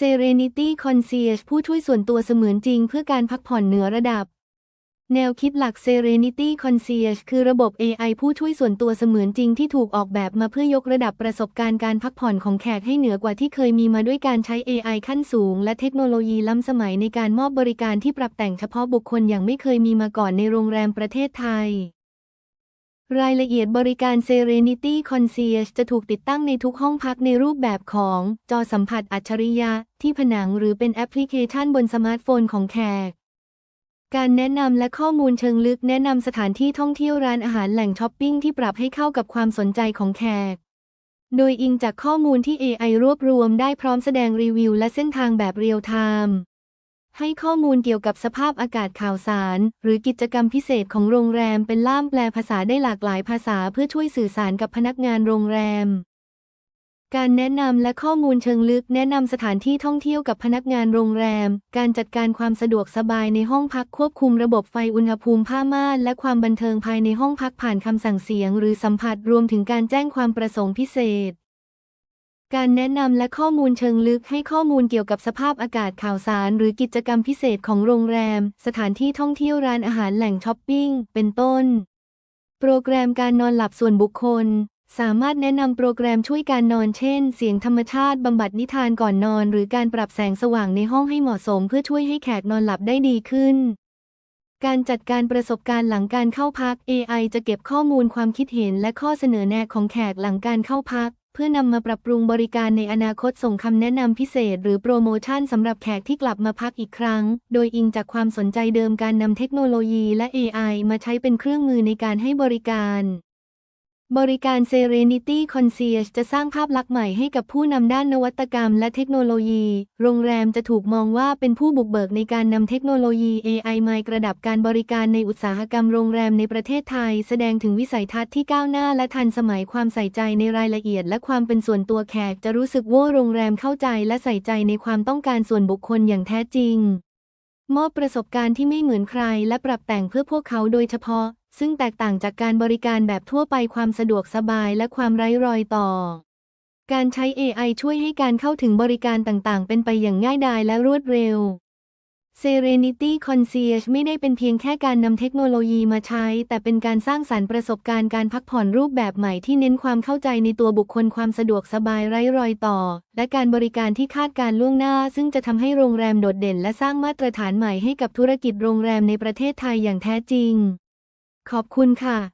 Serenity Concierge ผู้ช่วยส่วนตัวเสมือนจริงเพื่อการพักผ่อนเหนือระดับ แนวคิดหลัก Serenity Concierge คือระบบ AI ผู้ช่วยส่วนตัวเสมือนจริงที่ถูกออกแบบมาเพื่อยกระดับประสบการณ์การพักผ่อนของแขกให้เหนือกว่าที่เคยมีมาด้วยการใช้ AI ขั้นสูง และเทคโนโลยีล้ำสมัยในการมอบบริการที่ปรับแต่งเฉพาะบุคคลอย่างไม่เคยมีมาก่อนในโรงแรมประเทศไทย รายละเอียดบริการ Serenity Concierge จะถูกติดตั้งในทุกห้องพักในรูปแบบของจอสัมผัสอัจฉริยะ ที่ผนังหรือเป็นแอปพลิเคชันบนสมาร์ทโฟนของแขก การแนะนำและข้อมูลเชิงลึกแนะนำสถานที่ท่องเที่ยวร้านอาหารแหล่งช้อปปิ้งที่ปรับให้เข้ากับความสนใจของแขก โดยอิงจากข้อมูลที่ AI รวบรวมได้พร้อมแสดงรีวิวและเส้นทางแบบเรียลไทม์ ให้ข้อมูลเกี่ยวกับสภาพอากาศข่าวสาร หรือกิจกรรมพิเศษของโรงแรมเป็นล่ามแปลภาษาได้หลากหลายภาษาเพื่อช่วยสื่อสารกับพนักงานโรงแรม การแนะนำและข้อมูลเชิงลึกแนะนำสถานที่ท่องเที่ยวกับพนักงานโรงแรม การจัดการความสะดวกสบายในห้องพักควบคุมระบบไฟอุณหภูมิผ้าม่านและความบันเทิงภายในห้องพักผ่านคำสั่งเสียง หรือสัมผัสรวมถึงการแจ้งความประสงค์พิเศษ การแนะนำและข้อมูลเชิงลึกให้ข้อมูลเกี่ยวกับสภาพอากาศข่าวสาร หรือกิจกรรมพิเศษของโรงแรม สถานที่ท่องเที่ยวร้านอาหารแหล่งช้อปปิ้ง เป็นต้น โปรแกรมการนอนหลับส่วนบุคคล สามารถแนะนำโปรแกรมช่วยการนอนเช่น เสียงธรรมชาติบำบัดนิทานก่อนนอน หรือการปรับแสงสว่างในห้องให้เหมาะสม เพื่อช่วยให้แขกนอนหลับได้ดีขึ้นการจัดการประสบการณ์หลังการเข้าพัก AI จะเก็บข้อมูลความคิดเห็นและข้อเสนอแนะของแขกหลังการเข้าพัก เพื่อนำมาปรับปรุงบริการในอนาคตส่งคำแนะนำพิเศษ หรือโปรโมชั่นสำหรับแขกที่กลับมาพักอีกครั้ง โดยอิงจากความสนใจเดิมการนำเทคโนโลยีและ AI มาใช้เป็นเครื่องมือในการให้บริการ บริการ Serenity Concierge จะสร้างภาพลักษณ์ใหม่ให้กับผู้นำด้านนวัตกรรมและเทคโนโลยี โรงแรมจะถูกมองว่าเป็นผู้บุกเบิกในการนำเทคโนโลยี AI มากระดับการบริการในอุตสาหกรรมโรงแรมในประเทศไทย แสดงถึงวิสัยทัศน์ที่ก้าวหน้าและทันสมัยความใส่ใจในรายละเอียด และความเป็นส่วนตัวแขกจะรู้สึกว่าโรงแรมเข้าใจและใส่ใจในความต้องการส่วนบุคคลอย่างแท้จริง มอบประสบการณ์ที่ไม่เหมือนใคร และปรับแต่งเพื่อพวกเขาโดยเฉพาะ ซึ่งแตกต่างจากการบริการแบบทั่วไปความสะดวกสบายและความไร้รอยต่อ การใช้ AI ช่วยให้การเข้าถึงบริการต่างๆ เป็นไปอย่างง่ายดายและรวดเร็ว Serenity Concierge ไม่ได้เป็นเพียงแค่การนำเทคโนโลยีมาใช้ แต่เป็นการสร้างสรรค์ประสบการณ์การพักผ่อนรูปแบบใหม่ที่เน้นความเข้าใจในตัวบุคคลความสะดวกสบายไร้รอยต่อ และการบริการที่คาดการล่วงหน้า ซึ่งจะทำให้โรงแรมโดดเด่น และสร้างมาตรฐานใหม่ให้กับธุรกิจโรงแรมในประเทศไทยอย่างแท้จริง ขอบคุณค่ะ